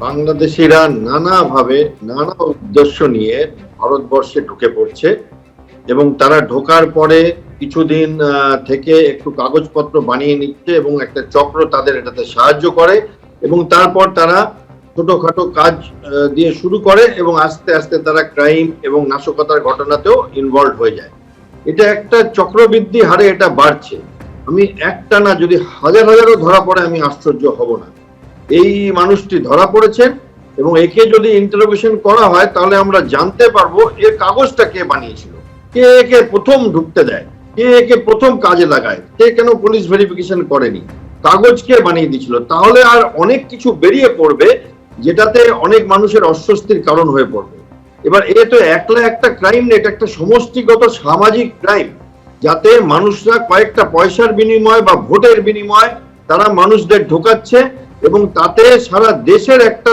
বাংলাদেশিরা নানাভাবে নানা উদ্দেশ্য নিয়ে ভারতবর্ষে ঢুকে পড়ছে এবং তারা ঢোকার পরে কিছুদিন থেকে একটু কাগজপত্র বানিয়ে নিচ্ছে এবং একটা চক্র তাদের এটাতে সাহায্য করে এবং তারপর তারা ছোটখাটো কাজ দিয়ে শুরু করে এবং আস্তে আস্তে তারা ক্রাইম এবং নাশকতার ঘটনাতেও ইনভলভ হয়ে যায়। এটা একটা চক্রবৃদ্ধি হারে এটা বাড়ছে। আমি একটা না যদি হাজার হাজারও ধরা পড়ে আমি আশ্চর্য হব না। এই মানুষটি ধরা পড়েছেন এবং একে যদি ইন্টারোগেশন করা হয়, তাহলে আমরা জানতে পারব এর কাগজটা কে বানিয়েছিল। কে একে প্রথম ঢুকতে দেয়, কে একে প্রথম কাজে লাগায়, কে কেন পুলিশ ভেরিফিকেশন করেনি, কাগজ কে বানিয়ে দিয়েছিল, তাহলে আর অনেক কিছু বেরিয়ে পড়বে যেটাতে অনেক মানুষের অস্বস্তির কারণ হয়ে পড়বে। এবার এ তো একলা একটা ক্রাইম না এটা একটা সমষ্টিগত সামাজিক ক্রাইম যাতে মানুষরা কয়েকটা পয়সার বিনিময় বা ভোটের বিনিময় তারা মানুষদের ঢোকাচ্ছে এবং তাতে সারা দেশের একটা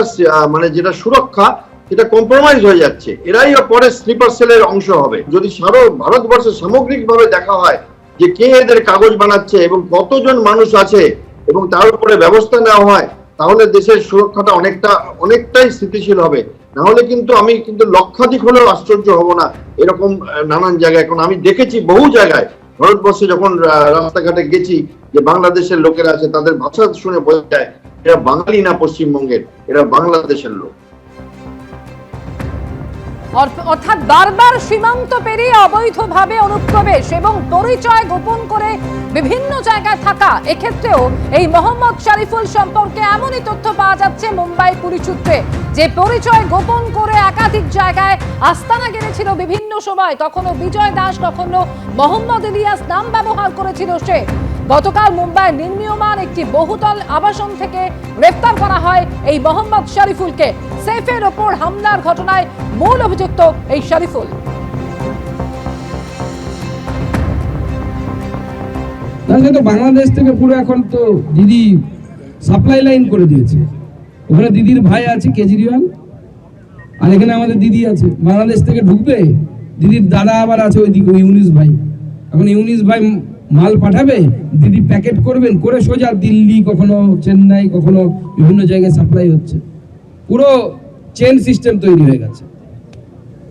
মানে যেটা সুরক্ষা, সেটা কম্প্রোমাইজ হয়ে যাচ্ছে। এরাই পরে স্লিপার সেলের অংশ হবে। যদি সারা ভারতবর্ষে সামগ্রিকভাবে দেখা হয় যে কে এদের কাগজ বানাচ্ছে এবং কতজন মানুষ আছে এবং তার উপরে ব্যবস্থা নেওয়া হয়, তাহলে দেশের সুরক্ষাটা অনেকটা, অনেকটাই স্থিতিশীল হবে। না হলে কিন্তু আমি কিন্তু লক্ষাধিক হলেও আশ্চর্য হব না এরকম নানান জায়গায়। এখন আমি দেখেছি বহু জায়গায়, ভারতবর্ষে যখন রাস্তাঘাটে গেছি যে বাংলাদেশের লোকেরা আছে, তাদের ভাষা শুনে বোঝা যায় এরা বাঙালি না পশ্চিমবঙ্গের? এরা বাংলাদেশের লোক। অর্থাৎ বারবার সীমান্ত পেরিয়ে অবৈধভাবে অনুপ্রবেশ এবং পরিচয় গোপন করে বিভিন্ন জায়গায় থাকা, এক্ষেত্রেও এই মোহাম্মদ শরীফুল সম্পর্কে এমনই তথ্য পাওয়া যাচ্ছে মুম্বাই পুলিশ সূত্রে, যে পরিচয় গোপন করে একাধিক জায়গায় আস্তানা গেড়েছিল বিভিন্ন সময়। কখনো বিজয় দাস কখনো মোহাম্মদ ইলিয়াস নাম ব্যবহার করেছিল সে। গতকাল মুম্বাই নির্মীয়মান একটি বহুতল আবাসন থেকে গ্রেফতার করা হয় এই মোহাম্মদ শরীফুলকে। সেফের ওপর হামলার ঘটনায় মূল অভিযুক্ত এই শরীফুল। তো বাংলাদেশ থেকে পুরো এখন তো দিদি সাপ্লাই লাইন করে দিয়েছে। ওখানে দিদির ভাই আছে কেজরিওয়াল, আর এখানে আমাদের দিদি আছে। বাংলাদেশ থেকে ঢুকবে, দিদির দাদা আবার আছে ওইদিকে ইউনিস ভাই। এখন ইউনিস ভাই মাল পাঠাবে, দিদি প্যাকেট করবেন, করে সোজা দিল্লি, কখনো চেন্নাই, কখনো বিভিন্ন জায়গায় সাপ্লাই হচ্ছে। পুরো চেন সিস্টেম তৈরি হয়ে গেছে।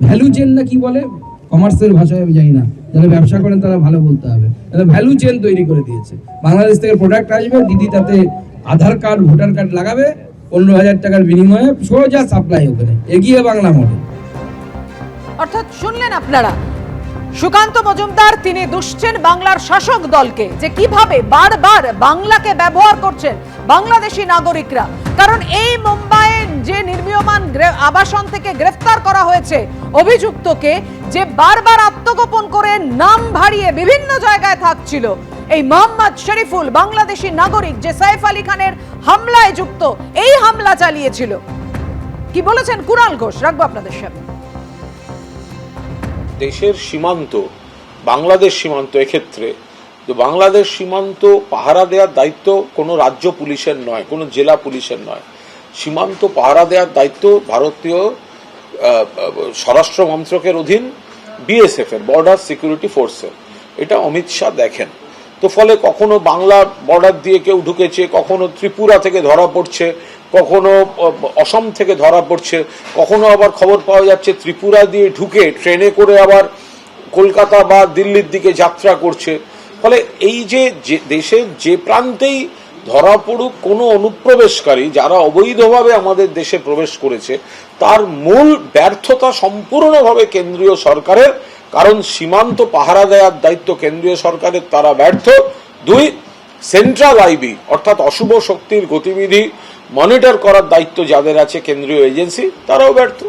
ভ্যালু চেন না কি বলে? কমার্সের ভাষায় আমি জানি না। যারা ব্যবসা করেন তারা ভালো বলতে হবে। তারা ভ্যালু চেন তৈরি করে দিয়েছে। বাংলাদেশ থেকে প্রোডাক্ট আসবে, দিদি তাতে আধার কার্ড ভোটার কার্ড লাগাবে, পনেরো হাজার টাকার বিনিময়ে সোজা সাপ্লাই ওখানে। এগিয়ে বাংলা মডেল অর্থাৎ শুনলেন আপনারা সুকান্ত মজুমদার, তিনি দুষছেন বাংলার শাসক দলকে যে কীভাবে বারবার বাংলাকে ব্যবহার করছেন বাংলাদেশি নাগরিকরা। কারণ এই মুম্বাইয়ে যে নির্মীয়মান আবাসন থেকে গ্রেফতার করা হয়েছে, অভিযুক্তকে যে বারবার আত্মগোপন করে নাম ভারিয়ে বিভিন্ন জায়গায় থাকছিল, এই মোহাম্মদ শরীফুল বাংলাদেশি নাগরিক যে সাইফ আলী খানের হামলায় যুক্ত, এই হামলা চালিয়েছিল। কি বলেছেন কুণাল ঘোষ? রাখব আপনাদের সামনে। দেশের সীমান্ত, বাংলাদেশ সীমান্ত এক্ষেত্রে, তো বাংলাদেশ সীমান্ত পাহারা দেওয়ার দায়িত্ব কোনো রাজ্য পুলিশের নয়, কোনো জেলা পুলিশের নয়। সীমান্ত পাহারা দেওয়ার দায়িত্ব ভারতীয় স্বরাষ্ট্র মন্ত্রকের অধীন বিএসএফ এর বর্ডার সিকিউরিটি ফোর্সের এটা অমিত শাহ দেখেন। তো ফলে কখনো বাংলা বর্ডার দিয়ে কেউ ঢুকেছে, কখনো ত্রিপুরা থেকে ধরা পড়ছে কখনো অসম থেকে ধরা পড়ছে, কখনো আবার খবর পাওয়া যাচ্ছে ত্রিপুরা দিয়ে ঢুকে ট্রেনে করে আবার কলকাতা বা দিল্লির দিকে যাত্রা করছে। ফলে এই যে দেশের যে প্রান্তেই ধরা পড়ুক কোনো অনুপ্রবেশকারী, যারা অবৈধভাবে আমাদের দেশে প্রবেশ করেছে, তার মূল ব্যর্থতা সম্পূর্ণভাবে কেন্দ্রীয় সরকারের, কারণ সীমান্ত পাহারা দেওয়ার দায়িত্ব কেন্দ্রীয় সরকারের, তারা ব্যর্থ। দুই, সেন্ট্রাল আইবি, অর্থাৎ অশুভ শক্তির গতিবিধি মনিটর করার দায়িত্ব যাদের আছে কেন্দ্রীয় এজেন্সি তারাও ব্যর্থ।